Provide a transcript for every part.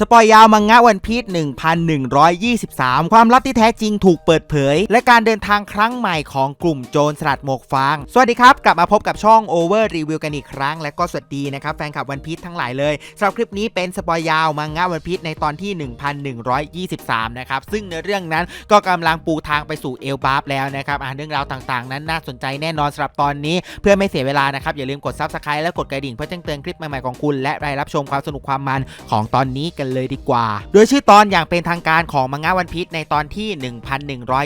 สปอยยาวมังงะวันพีช1123 ความลับที่แท้จริงถูกเปิดเผย และการเดินทางครั้งใหม่ของกลุ่มโจรสลัดหมวกฟาง สวัสดีครับ กลับมาพบกับช่อง Over Review กันอีกครั้ง และก็สวัสดีนะครับ แฟนคลับวันพีชทั้งหลายเลยสำหรับคลิปนี้เป็นสปอยยาวมังงะวันพีชในตอนที่ 1123 นะครับ ซึ่งในเรื่องนั้นก็กำลังปูทางไปสู่เอลบาฟแล้วนะครับอ่าเรื่องราวต่างๆ นั้นน่าสนใจแน่นอนสำหรับตอนนี้ เพื่อไม่เสียเวลานะครับอย่าลืมกด Subscribe และกดกระดิ่งเพื่อแจ้งเตือนคลิปใหม่ๆของคุณและรายรับชมความสนุกความมันของตอนนี้กันเลยดีกว่า โดยชื่อตอนอย่างเป็นทางการของมังงะวันพีชในตอนที่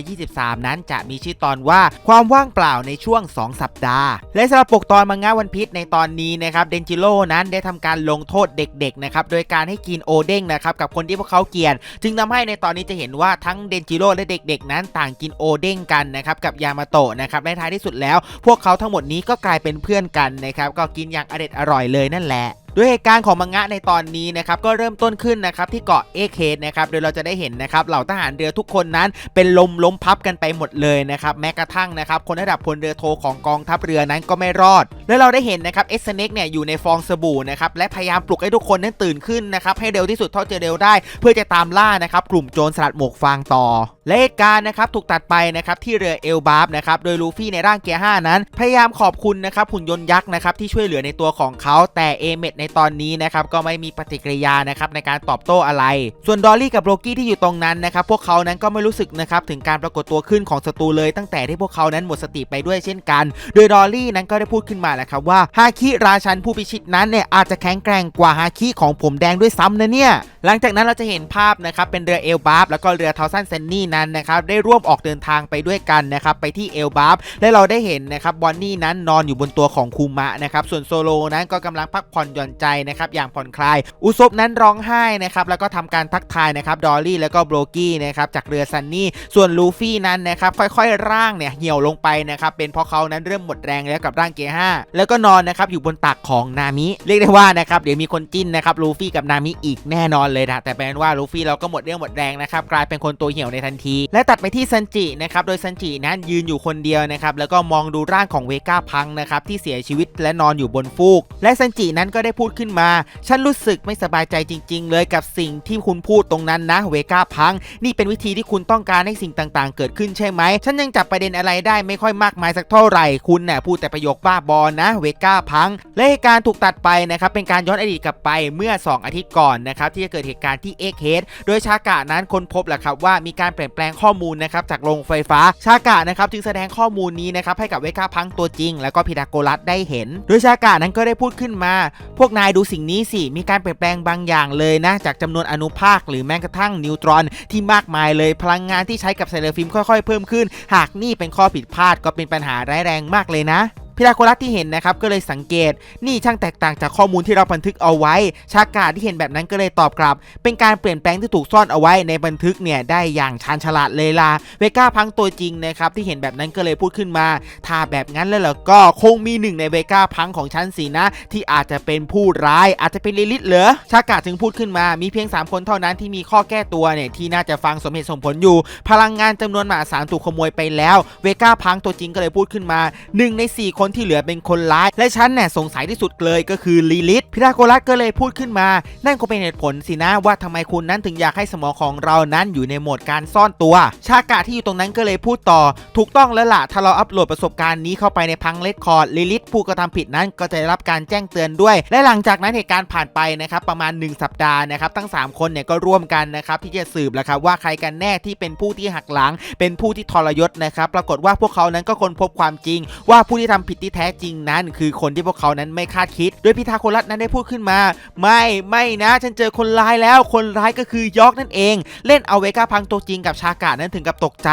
1123 นั้นจะมีชื่อตอนว่าความว่างเปล่าในช่วง 2 สัปดาห์ และสำหรับปกตอนมังงะวันพีชในตอนนี้นะครับเดนจิโร่นั้นได้ทำการลงโทษเด็กๆนะครับโดยการให้กินโอเด้งนะครับกับคนที่พวกเขาเกลียดจึงทำให้ในตอนนี้จะเห็นว่าทั้งเดนจิโร่และเด็ก ๆ นั้นต่างกินโอเด้งกันนะครับกับยามาโตะนะครับในท้ายที่สุดแล้ว พวกเขาทั้งหมดนี้ก็กลายเป็นเพื่อนกันนะครับก็กินอย่างอเด็ดอร่อยเลยนั่นแหละด้วยเหตุการณ์ของมังงะในตอนนี้นะครับก็เริ่มต้นขึ้นนะครับที่เกาะเอเคนะครับโดยเราจะได้เห็นนะครับเหล่าทหารเรือทุกคนนั้นเป็นลมล้มพับกันไปหมดเลยนะครับแม้กระทั่งนะครับคนระดับพลเรือโทของกองทัพเรือนั้นก็ไม่รอด แล้วเราได้เห็นนะครับเอสเน็กเนี่ยอยู่ในฟองสบู่นะครับและพยายามปลุกให้ทุกคนนั้นตื่นขึ้นนะครับให้เร็วที่สุดเท่าจะเร็วได้ เพื่อจะตามล่านะครับกลุ่มโจรสลัดหมวกฟางต่อ และเหตุการณ์นะครับถูกตัดไปนะครับที่เรือเอลบาฟนะครับโดยลูฟี่ในร่างเกียร์5นั้น พยายามขอบคุณนะครับหุ่นยนต์ยักษ์นะครับที่ช่วยเหลือในตัวของเขาแต่เอเมดในตอนนี้นะครับก็ไม่มีปฏิกิริยานะครับในการตอบโต้อะไร ส่วนดอลลี่กับโรกี้ที่อยู่ตรงนั้นนะครับพวกเขานั้นก็ไม่รู้สึกนะครับถึงการปรากฏตัวขึ้นของศัตรูเลยตั้งแต่ที่พวกเขานั้นหมดสติไปด้วยเช่นกัน โดยดอลลี่นั้นก็ได้พูดขึ้นมาแหละครับว่าฮาคิราชันผู้พิชิตนั้นเนี่ยอาจจะแข็งแกร่งกว่าฮาคิของผมแดงด้วยซ้ำนะเนี่ยหลังจากนั้นเราจะเห็นภาพนะครับเป็นเรือเอลบาฟแล้วก็เรือทอสันเซนนี่นั้นนะครับได้ร่วมออกเดินทางไปด้วยกันนะครับไปที่เอลบาฟและเราได้เห็นนะครับบอนนี่นั้นนอนอยู่บนตัวของคูมะนะครับส่วนโซโลนั้นก็กำลังพักผ่อนหย่อนใจนะครับอย่างผ่อนคลาย อุซบนั้นร้องไห้นะครับแล้วก็ทำการทักทายนะครับดอลลี่แล้วก็โบรกี้นะครับจากเรือซันนี่ส่วนลูฟี่นั้นนะครับค่อยๆร่างเนี่ยเหี่ยวลงไปนะครับเป็นเพราะเขานั้นเริ่มหมดแรงแล้วกับร่างเกห้าแล้วก็นอนนะครับอยู่บนตักของนามิ เรียกได้ว่านะครับเดี๋ยวมีคนจิ้นนะครับลูฟี่กับนามิอีกแน่นอนเลยนะแต่เป็นว่าลูฟี่เราก็หมดเรี่ยวหมดแรงนะครับกลายเป็นคนตัวเหี่ยวในทันที และตัดไปที่ซันจินะครับโดยซันจินั้นยืนอยู่คนเดียวนะครับแล้วก็มองดูร่างของเวก้าพังนะครับที่เสียชีวิตและนอนอยู่บนฟูก และซันจินั้นก็ได้พูดขึ้นมา ฉันรู้สึกไม่สบายใจจริง ๆ เลยกับสิ่งที่คุณพูดตรงนั้นนะเวก้าพัง นี่เป็นวิธีที่คุณต้องการให้สิ่งต่างๆ เกิดขึ้นใช่ไหม ฉันยังจับประเด็นอะไรได้ไม่ค่อยมากมายสักเท่าไหร่คุณน่ะพูดแต่ประโยคบ้าบอนะเวก้าพัง และเหตุการณ์ถูกตัดไปนะครับเป็นการย้อนอดีตกลับไปเมื่อ 2 อาทิตย์ก่อนนะครับที่จะเกิดเหตุการณ์ที่เอ็กเฮดโดยชากะนั้นค้นพบแหละครับว่ามีการเปลี่ยนแปลงข้อมูลนะครับจากโรงไฟฟ้าชากะนะครับจึงแสดงข้อมูลนี้นะครับให้กับเวก้าพังตัวจริง แล้วก็พิทาโกรัสได้เห็น โดยชากะนั้นก็ได้พูดขึ้นมา พวกนายดูสิ่งนี้สิ มีการเปลี่ยนแปลงบางอย่างเลยนะ จากจำนวนอนุภาคหรือแม้กระทั่งนิวตรอนที่มากมายเลย พลังงานที่ใช้กับเซเลอร์ฟิล์มค่อยๆ เพิ่มขึ้น หากนี่เป็นข้อผิดพลาดก็เป็นปัญหาร้ายแรงมากเลยนะ พิทาโกรัสที่เห็นนะครับก็เลยสังเกต นี่ช่างแตกต่างจากข้อมูลที่เราบันทึกเอาไว้ ชากาที่เห็นแบบนั้นก็เลยตอบกลับ เป็นการเปลี่ยนแปลงที่ถูกซ่อนเอาไว้ในบันทึกเนี่ยได้อย่างชาญฉลาดเลยล่ะเวก้าพังตัวจริงนะครับที่เห็นแบบนั้นก็เลยพูดขึ้นมา ถ้าแบบนั้นแล้วล่ะก็คงมีหนึ่งในเวก้าพังของฉันสินะ ที่อาจจะเป็นผู้ร้ายอาจจะเป็นลิลิตเหรอชากาจึงพูดขึ้นมา มีเพียง 3 คนเท่านั้นที่มีข้อแก้ตัวเนี่ยที่น่าจะฟังสมเหตุสมผลอยู่ พลังงานจำนวนมหาศาลถูกขโมยไปแล้ว เวก้าพังตัวจริงก็เลยพูดขึ้นมาหนึ่งใน4คนที่เหลือเป็นคนร้าย และฉันเนี่ยสงสัยที่สุดเลยก็คือลิลิตพิทาโกรัสก็เลยพูดขึ้นมา นั่นก็เป็นเหตุผลสินะว่าทำไมคุณนั้นถึงอยากให้สมองของเรานั้นอยู่ในโหมดการซ่อนตัว ชากะที่อยู่ตรงนั้นก็เลยพูดต่อ ถูกต้องแล้วล่ะถ้าเราอัปโหลดประสบการณ์นี้เข้าไปในพังเลดคอร์ดลิลิตผู้กระทำผิดนั้นก็จะได้รับการแจ้งเตือนด้วย และหลังจากนั้นเหตุการณ์ผ่านไปนะครับประมาณ 1 สัปดาห์นะครับทั้ง 3 คนเนี่ยก็ร่วมกันนะครับที่จะสืบแหละครับว่าใครกันแน่ที่เป็นผู้ที่หักหลัง เป็นผู้ที่ทรยศนะครับปรากฏว่าพวกเขานั้นก็ค้นพบความจริง ว่าผู้ที่ทำผิดที่แท้จริงนั้น คือคนที่พวกเขานั้นไม่คาดคิด โดยพิทาโคลัสนั้นได้พูดขึ้นมา ไม่ไม่นะฉันเจอคนร้ายแล้วคนร้ายก็คือยอกนั่นเอง เล่นเอาเวก้าพังตัวจริงกับชากานั้นถึงกับตกใจ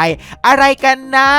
อะไรกันนะ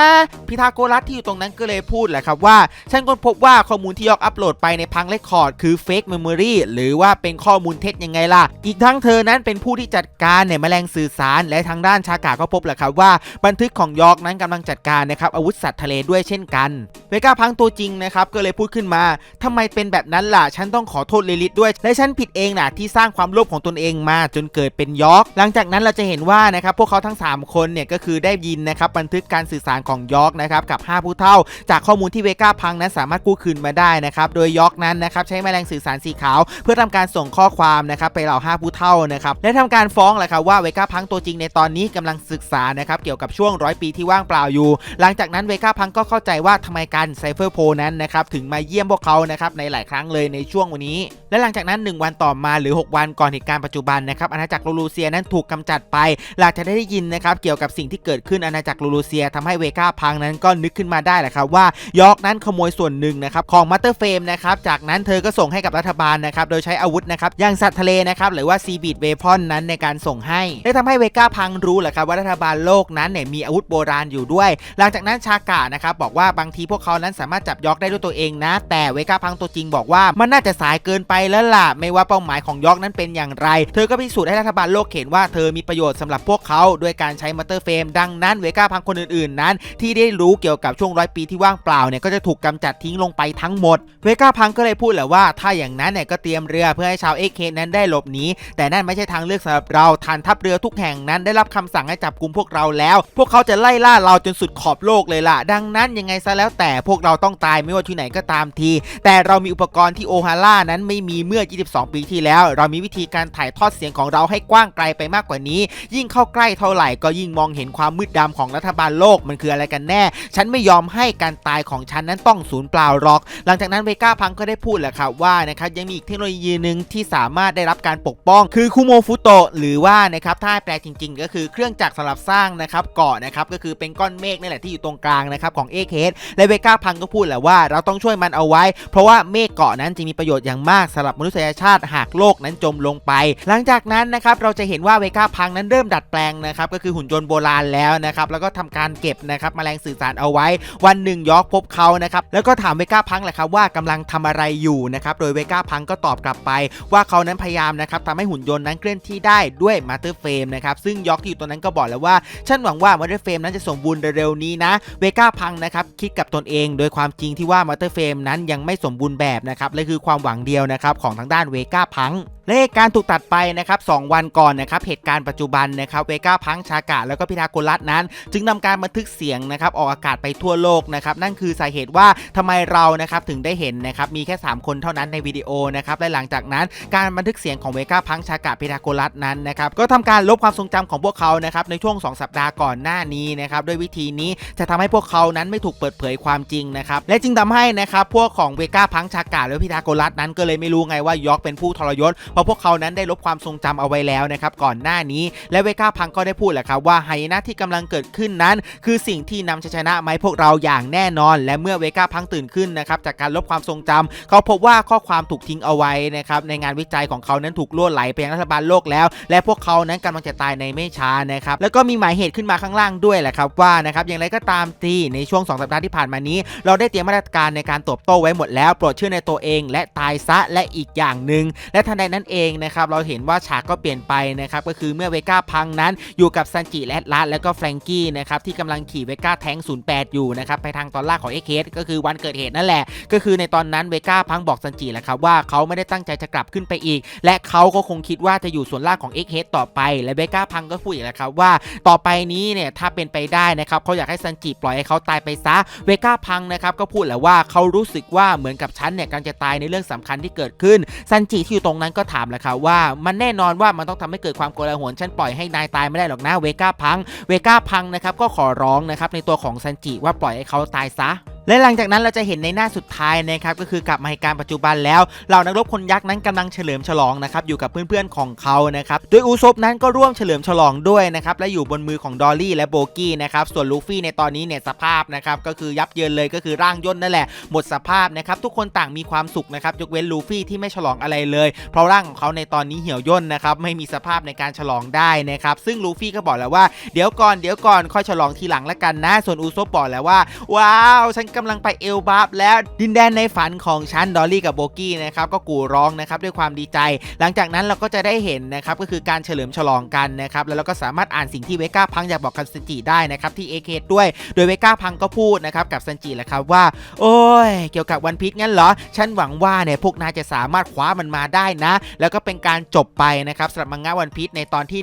พิทาโกรัสที่อยู่ตรงนั้นก็เลยพูดแหละครับว่า ฉันค้นพบว่าข้อมูลที่ยอกอัปโหลดไปในพังเรคคอร์ดคือเฟกเมมโมรีหรือว่าเป็นข้อมูลเท็จยังไงล่ะ อีกทั้งเธอนั้นเป็นผู้ที่จัดการเนี่ยแมลงสื่อสาร และทางด้านชากาก็พบแหละครับว่า บันทึกของยอกนั้นกำลังจัดการนะครับอาวุธสัตว์ทะเลด้วยเช่นกันเวก้าพังตัวริงนะครับก็เลยพูดขึ้นมาทำไมเป็นแบบนั้นล่ะฉันต้องขอโทษลิลิตด้วย และฉันผิดเองนะที่สร้างความโลภของตนเองมาจนเกิดเป็นยอกหลังจากนั้นเราจะเห็นว่านะครับพวกเขาทั้ง 3 คนเนี่ยก็คือได้ยินนะครับบันทึกการสื่อสารของยอกนะครับกับ 5 ผู้เฒ่า จากข้อมูลที่เวก้าพังนั้นสามารถกู้คืนมาได้นะครับโดยยอกนั้นนะครับใช้แมลงสื่อสารสีขาว เพื่อทำการส่งข้อความนะครับไปเหล่า 5 ผู้เฒ่านะครับและทำการฟ้องแหละครับว่าเวก้าพังตัวจริงในตอนนี้กำลังศึกษานะครับเกี่ยวกับช่วงร้อยปีที่ว่างเปล่าอยู่ หลังจากนั้นเวก้าพังก็เข้าใจว่าทำไมการไซเฟอร์โพนั้นนะครับถึงมาเยี่ยมพวกเขานะครับในหลายครั้งเลยในช่วงวันนี้ และหลังจากนั้น 1 วันต่อมาหรือ 6 วันก่อนเหตุการณ์ปัจจุบันนะครับอาณาจักรลูลูเซียนั้นถูกกำจัดไปหลังจากได้ยินนะครับเกี่ยวกับสิ่งที่เกิดขึ้นอาณาจักรลูลูเซียทำให้เวก้าพังนั้นก็นึกขึ้นมาได้แหละครับว่ายอกนั้นขโมยส่วนหนึ่งนะครับของมัตเตอร์เฟมนะครับจากนั้นเธอก็ส่งให้กับรัฐบาลนะครับโดยใช้อาวุธนะครับอย่างสัตว์ทะเลนะครับหรือว่าซีบีดเวพอนนั้นในการส่งให้และทำให้เวก้าพังรู้แหละครับว่ารัฐบาลโลกนั้นเนี่ยมีอาวุธโบราณอยู่ด้วย หลังจากนั้นชากานะครับบอกว่าบางทีพวกเขานั้นสามารถจับยอกได้ด้วยตัวเองนะ แต่เวก้าพังตัวจริงบอกว่ามันน่าจะสายเกินไปแล้วล่ะ ไม่ว่าเป้าหมายของยอกนั้นเป็นอย่างไร เธอก็พิสูจน์ให้รัฐบาลโลกเห็นว่าเธอมีประโยชน์สำหรับพวกเขาด้วยการใช้มัตเตอร์เฟมดังนั้นเวก้าพังคนอื่นๆนั้น ที่ได้รู้เกี่ยวกับช่วงร้อยปีที่ว่างเปล่าเนี่ยก็จะถูกกำจัดทิ้งลงไปทั้งหมดเวก้าพังก็เลยพูดแหละว่าถ้าอย่างนั้นเนี่ยก็เตรียมเรือเพื่อให้ชาวเอเคนั้นได้หลบหนีแต่นั่นไม่ใช่ทางเลือกสำหรับเราฐานทัพเรือทุกแห่งนั้นได้รับคำสั่งให้จับกลุ่มพวกเราแล้ว พวกเขาจะไล่ล่าเราจนสุดขอบโลกเลยล่ะ ดังนั้นยังไงซะแล้วแต่พวกเราต้องตายไม่ว่าที่ไหนก็ตามที แต่เรามีอุปกรณ์ที่โอฮาร่านั้นไม่มีเมื่อ 22 ปีที่แล้ว เรามีวิธีการถ่ายทอดเสียงของเราให้กว้างไกลไปมากกว่านี้ ยิ่งเข้าใกล้เท่าไหร่ก็ยิ่งมองเห็นความมืดดำของรัฐบาลโลกมันคืออะไรกันแน่ ฉันไม่ยอมให้การตายของฉันนั้นต้องสูญเปล่าหรอก หลังจากนั้นเวก้าพังก็ได้พูดแหละครับว่านะครับยังมีอีกเทคโนโลยีหนึ่งที่สามารถได้รับการปกป้อง คือคุโมฟุโตะหรือว่านะครับถ้าแปลจริง ๆ ก็คือเครื่องจักรสำหรับสร้างนะครับเกาะนะครับก็คือเป็นก้อนเมฆนี่แหละที่อยู่ตรงกลางนะครับของเอเคสและเวก้าพังก็พูดแหละว่าเราต้องช่วยมันเอาไว้ เพราะว่าเมฆเกาะนั้นจะมีประโยชน์อย่างมากสำหรับมนุษยชาติหากโลกนั้นจมลงไป หลังจากนั้นนะครับเราจะเห็นว่าเวก้าพังนั้นเริ่มดัดแปลงนะครับก็คือหุ่นยนต์โบราณแล้วนะครับแล้วก็ทำการเก็บนะครับแมลงสื่อสารเอาไว้ วันหนึ่งยอกพบเขานะครับแล้วก็ถามเวก้าพังแหละครับว่ากำลังทำอะไรอยู่นะครับโดยเวก้าพังก็ตอบกลับไป ว่าเขานั้นพยายามนะครับทำให้หุ่นยนต์นั้นเคลื่อนที่ได้ด้วยมาสเตอร์เฟรมนะครับซึ่งยอกที่อยู่ตรงนั้นก็บอกแล้วว่าฉันหวังว่ามาสเตอร์เฟรมนั้นจะสมบูรณ์เร็วๆนี้นะเวก้าพังนะครับคิดกับตนเองโดยความจริงที่ว่ามาเตอร์เฟรมนั้นยังไม่สมบูรณ์แบบนะครับและคือความหวังเดียวนะครับของทางด้านเวก้าพัง และเหตุการณ์ถูกตัดไปนะครับสวันก่อนนะครับเหตุการณ์ปัจจุบันนะครับเวก้าพังชากะแล้วก็พิทาโกรัสนั้น จึงนำการบันทึกเสียงนะครับออกอากาศไปทั่วโลกนะครับนั่นคือสาเหตุว่าทำไมเรานะครับถึงได้เห็นนะครับมีแค่ 3 คนเท่านั้นในวิดีโอนะครับและหลังจากนั้นการบันทึกเสียงของเวก้าพังชากะพิทาโกรัสนั้นนะครับก็ทำการลบความทรงจำของพวกเขานะครับในช่วง 2 สัปดาห์ก่อนหน้านี้นะครับด้วยวิธีนี้จะทำให้พวกเขานั้นไม่ถูกเปิดเผยความจริงนะครับและจึงทำให้นะครับพวกของเวก้าพังชากะและพิทาโกรัสนั้นก็เลยไม่รู้ไงว่ายอกเป็นผู้ทรยศเพราะพวกเขานั้นได้ลบความทรงจำเอาไว้แล้วนะครับก่อนหน้านี้และเวก้าพังก็ได้พูดแหละครับว่าไฮนะที่กำลังเกิดขึ้นนั้น คือสิ่งที่นำชัยชนะมาให้พวกเราอย่างแน่นอน และเมื่อเวก้าพังตื่นขึ้นนะครับจากการลบความทรงจำเขาพบว่าข้อความถูกทิ้งเอาไว้นะครับในงานวิจัยของเขานั้นถูกล่วไหลไปยังรัฐบาลโลกแล้ว และพวกเขานั้นกำลังจะตายในไม่ช้านะครับแล้วก็มีหมายเหตุขึ้นมาข้างล่างด้วยแหละครับว่านะครับอย่างไรก็ตามที่ในช่วง 2 สัปดาห์ที่ผ่านมานี้ เราได้เตรียมมาตรการในการตอบโต้ไว้หมดแล้ว โปรดเชื่อในตัวเอง และตายซะและอีกอย่างหนึ่งและทันใดนั้นเองนะครับเราเห็นว่าฉากก็เปลี่ยนไปนะครับก็คือเมื่อเวก้าพังนั้นอยู่กับซันจิและลัดแล้วก็แฟรงกี้นะครับที่กำลังขี่เวก้าแทง08 อยู่นะครับไปทางตอนล่างของเอเคสก็คือวันเกิดเหตุนั่นแหละ ก็คือในตอนนั้นเวก้าพังบอกซันจิแหละครับว่าเขาไม่ได้ตั้งใจจะกลับขึ้นไปอีก และเขาก็คงคิดว่าจะอยู่ส่วนล่างของเอ็กเฮดต่อไป และเวก้าพังก็พูดอีกแล้วครับว่าต่อไปนี้เนี่ยถ้าเป็นไปได้นะครับเขาอยากให้ซันจิปล่อยให้เขาตายไปซะเวก้าพังนะครับก็พูดแหละว่าเขารู้สึกว่าเหมือนกับฉันเนี่ยกำลังจะตายในเรื่องสำคัญที่เกิดขึ้นซันจิที่อยู่ตรงนั้นก็ถามแล้วครับว่ามันแน่นอนว่ามันต้องทำให้เกิดความโกลาหลฉันปล่อยให้นายตายไม่ได้หรอกนะเวก้าพังเวก้าพังนะครับก็ขอร้องนะครับในตัวของซันจิว่าปล่อยให้เขาตายซะ และหลังจากนั้นเราจะเห็นในหน้าสุดท้ายนะครับก็คือกลับมาเหตุการปัจจุบันแล้วเหล่านักรบคนยักษ์นั้นกำลังเฉลิมฉลองนะครับอยู่กับเพื่อนๆของเขานะครับโดยอูซบนั้นก็ร่วมเฉลิมฉลองด้วยนะครับและอยู่บนมือของดอลลี่และโบกี้นะครับส่วนลูฟี่ในตอนนี้เนี่ยสภาพนะครับก็คือยับเยินเลยก็คือร่างย่นนั่นแหละหมดสภาพนะครับทุกคนต่างมีความสุขนะครับยกเว้นลูฟี่ที่ไม่ฉลองอะไรเลย เพราะร่างของเขาในตอนนี้เหี่ยวย่นนะครับไม่มีสภาพในการฉลองได้นะครับซึ่งลูฟี่ก็บอกแล้วว่าเดี๋ยวก่อนเดี๋ยวก่อนค่อยฉลองทีหลังละกันนะส่วนอูซบบอกแล้วว่าว้าวฉันกำลังไปเอลบาฟแล้วดินแดนในฝันของฉันดอลลี่กับโบกี้นะครับก็กูร้องนะครับด้วยความดีใจ หลังจากนั้นเราก็จะได้เห็นนะครับก็คือการเฉลิมฉลองกันนะครับแล้วเราก็สามารถอ่านสิ่งที่เวก้าพังอยากบอกกับซันจิได้นะครับที่เอเคด้วย โดยเวก้าพังก็พูดนะครับกับซันจิแหละครับว่า โอ้ย เกี่ยวกับวันพีชงั้นเหรอ ฉันหวังว่าเนี่ยพวกนายจะสามารถคว้ามันมาได้นะ แล้วก็เป็นการจบไปนะครับสำหรับมังงะวันพีชในตอนที่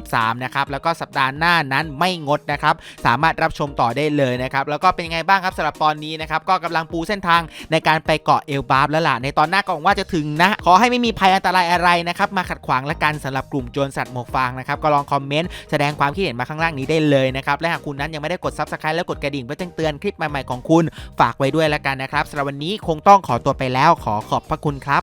1123นะครับแล้วก็สัปดาห์หน้านั้นไม่งดนะครับสามารถรับชมต่อได้เลยนะครับแล้วก็เป็นไงบ้างครับสำหรับตอนนี้นะครับก็กำลังปูเส้นทางในการไปเกาะเอลบาร์แล้วล่ะในตอนหน้าก็หวังว่าจะถึงนะขอให้ไม่มีภัยอันตรายอะไรนะครับมาขัดขวางละกันสำหรับกลุ่มโจรสัตว์หมวกฟางนะครับก็ลองคอมเมนต์แสดงความคิดเห็นมาข้างล่างนี้ได้เลยนะครับและหากคุณนั้นยังไม่ได้กดซับสไครต์และกดกระดิ่งเพื่อแจ้งเตือนคลิปใหม่ๆของคุณ ฝากไว้ด้วยละกันนะครับสำหรับวันนี้คงต้องขอตัวไปแล้วขอขอบพระคุณครับ